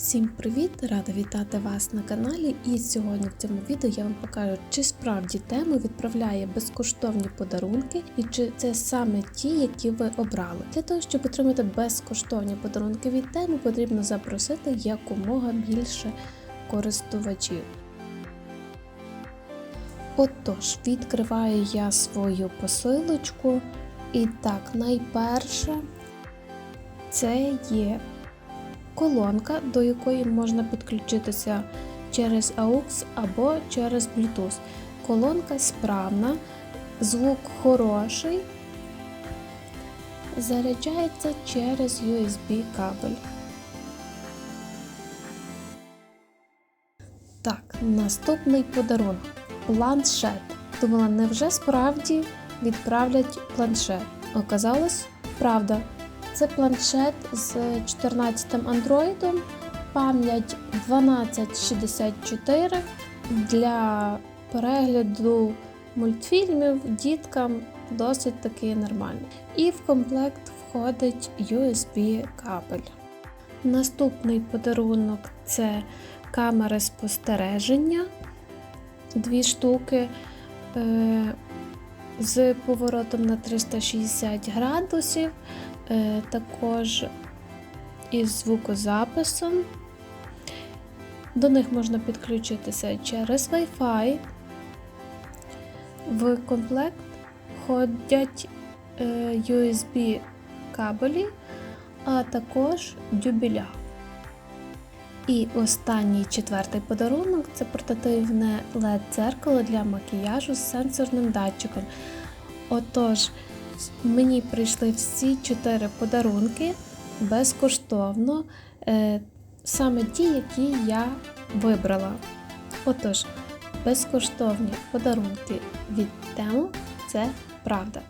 Всім привіт! Рада вітати вас на каналі. І сьогодні в цьому відео я вам покажу, чи справді тему відправляє безкоштовні подарунки, і чи це саме ті, які ви обрали. Для того, щоб отримати безкоштовні подарунки від теми, потрібно запросити якомога більше користувачів. Отож, відкриваю я свою посилочку. І так, найперше це є колонка, до якої можна підключитися через AUX або через Bluetooth. Колонка справна, звук хороший, заряджається через USB кабель. Так, наступний подарунок планшет. Думала, невже справді відправлять планшет? Оказалось, правда. Це планшет з 14 Android, пам'ять 1264 для перегляду мультфільмів діткам досить таки нормально. І в комплект входить USB кабель. Наступний подарунок це камери спостереження. Дві штуки е, з поворотом на 360 градусів. Е, також із звукозаписом. До них можна підключитися через Wi-Fi. В комплект входять е, USB кабелі, а також дюбеля. І останній четвертий подарунок це портативне LED-дзеркало для макіяжу з сенсорним датчиком. Отож, Мені прийшли всі чотири подарунки безкоштовно, е, саме ті, які я вибрала. Отож, безкоштовні подарунки від тему це правда.